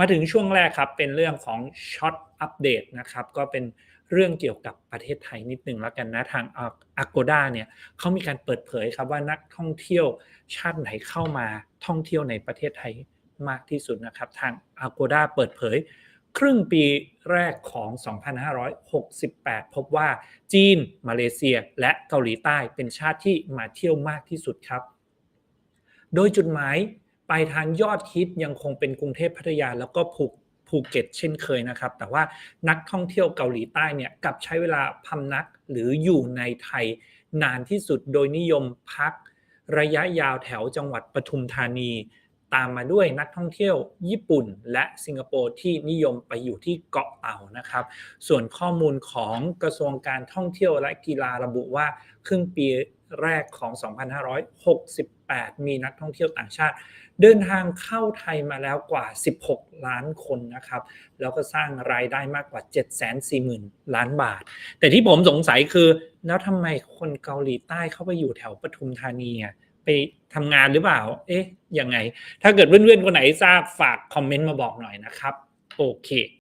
มาถึงช่วงแรกครับเป็นเรื่องของช็อตอัปเดตนะครับก็เป็นเรื่องเกี่ยวกับประเทศไทยนิดหนึ่งแล้วกันนะทาง Agoda เนี่ยเขามีการเปิดเผยครับว่านักท่องเที่ยวชาติไหนเข้ามาท่องเที่ยวในประเทศไทยมากที่สุดนะครับ ทาง Agoda เปิดเผย ครึ่งปีแรกของ 2568 พบว่าจีน มาเลเซีย และเกาหลีใต้เป็นชาติที่มาเที่ยวมากที่สุดครับ โดยจุดหมาย ปลายทางยอดฮิตยังคงเป็นกรุงเทพพัทยาแล้วก็ภูภูเก็ตเช่นเคยนะครับ แต่ว่านักท่องเที่ยวเกาหลีใต้เนี่ยกลับใช้เวลาพำนักหรืออยู่ในไทยนานที่สุดโดยนิยมพักระยะยาวแถวจังหวัดปทุมธานี ตามมาด้วยนักท่องเที่ยวญี่ปุ่น และสิงคโปร์ที่นิยมไปอยู่ที่เกาะเต่านะครับ ส่วนข้อมูลของกระทรวงการท่องเที่ยวและกีฬาระบุว่าครึ่งปี แรกของ 2568 มีนักท่องเที่ยวต่างชาติ เดินทางเข้าไทยมาแล้วกว่า 16 ล้านคนนะครับ แล้วก็สร้างรายได้มากกว่า 740,000 ล้านบาท แต่ที่ผมสงสัยคือ แล้วทำไมคนเกาหลีใต้เข้าไปอยู่แถวปทุมธานีอะไปทำงานหรือเปล่า เอ๊ะ ยังไง ถ้าเกิดเพื่อนๆ คนไหนทราบฝากคอมเมนต์มาบอกหน่อยนะครับ โอเค